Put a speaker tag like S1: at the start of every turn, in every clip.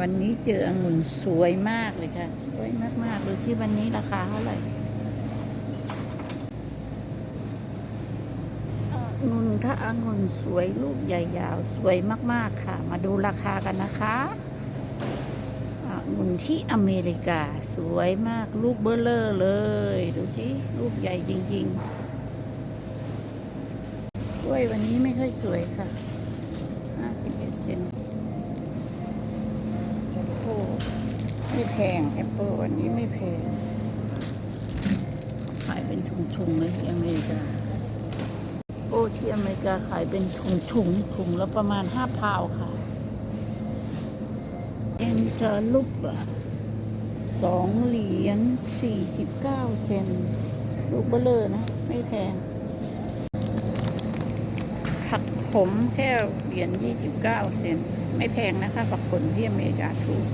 S1: วันนี้เจอองุ่นสวยมากเลยค่ะ สวยมาก ๆ ดูซิวันนี้ราคาเท่าไหร่องุ่นถ้าองุ่นสวยลูกใหญ่ยาว สวยมาก ๆ ค่ะ มาดูราคากันนะคะองุ่นที่อเมริกาสวยมากลูกเบอร์เลอร์เลย ดูสิลูกใหญ่จริง ๆ กล้วยวันนี้ไม่ค่อยสวยค่ะ51เซน แอปเปิลไม่แพงแอปเปิลวันนี้ไม่แพง ขายเป็นถุงๆเลยที่อเมริกา โอ้ที่อเมริกาขายเป็นถุงๆถุงละประมาณห้าพาวค่ะเอ็นเจอลุปอะสองเหรียญสี่สิบเก้าเซน ลูกเบลเลอร์นะ ไม่แพง ผมแค่เหรียญยี่สิบเก้าเซนไม่แพงนะคะผักผลที่อเมริกาถูก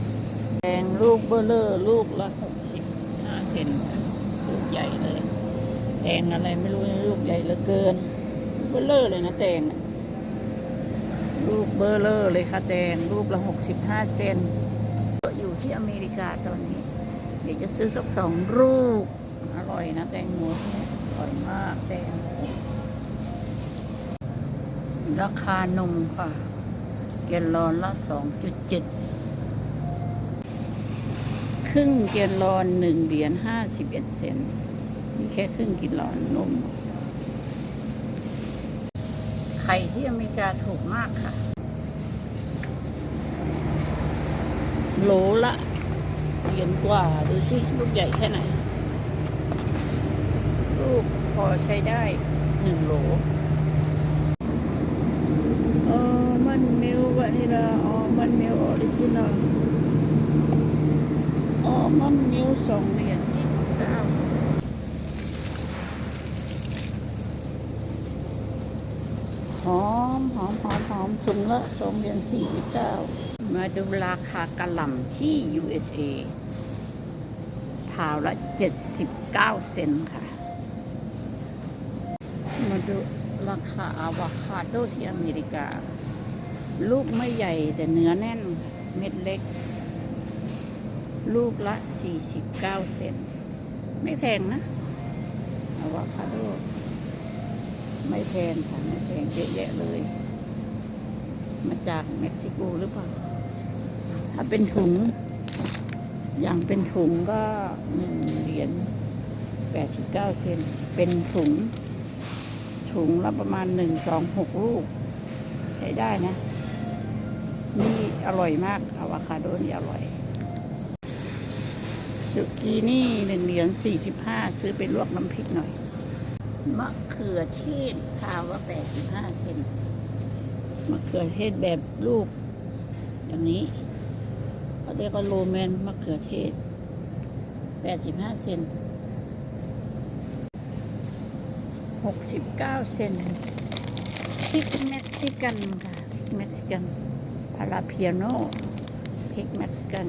S1: แพงลูกเบอร์เลอร์ลูกละหกสิบห้าเซนลูกใหญ่เลยแตงอะไรไม่รู้ลูกใหญ่เหลือเกิน เบอร์เลอร์เลยนะแตงลูกเบอร์เลอร์เลยค่ะแตงลูกละหกสิบห้าเซนอยู่ที่อเมริกาตอนนี้ เดี๋ยวจะซื้อสักสองลูก อร่อยนะแตงโมที่นี่อร่อยมากแตง ราคานมค่ะ แกลลอนละสองจุดเจ็ดครึ่งแกลลอนหนึ่งเหรียญห้าสิบเอ็ดเซนมีแค่ครึ่งกิโลอนนม ไข่ที่อเมริกาถูกมากค่ะโหลละเหรียญกว่า ดูสิ ลูกใหญ่แค่ไหน ลูกพอใช้ได้หนึ่งโหล ออมัน มิลวานิลาออมันมิลออริจินัลออมันมิลสองเหรียญยี่สิบเก้าหอมหอมหอมหอมถุงละสองเหรียญสี่สิบเก้ามาดูราคากระหล่ำที่ USA พาวละเจ็ดสิบเก้าเซนค่ะ มาดูราคาอะวาคาโดที่อเมริกา ลูกไม่ใหญ่แต่เนื้อแน่นเม็ดเล็ก ลูกละ 49 เซนไม่แพงนะอะวาคาโดไม่แพงค่ะ ไม่แพงเยอะแยะเลย มาจากเม็กซิโกหรือเปล่า ถ้าเป็นถุง อย่างเป็นถุงก็หนึ่งเหรียญ89เก้าเซน เป็นถุง ถุงละประมาณหนึ่งสองหกลูก ใช้ได้นะ นี่อร่อยมากอะวาคาโดนี่อร่อย สุกีนี่หนึ่งเหรียญสี่สิบห้าซื้อไปลวกน้ำพริกหน่อย มะเขือเทศพาวละแปดสิบห้าเซนมะเขือเทศแบบลูกอย่างนี้เขาเรียกว่าโรแมนมะเขือเทศแปดสิบห้าเซนหกสิบเก้าเซนพริกเม็กซิกันค่ะเม็กซิกัน พาราเพียโนเพ็กเม็กซิกัน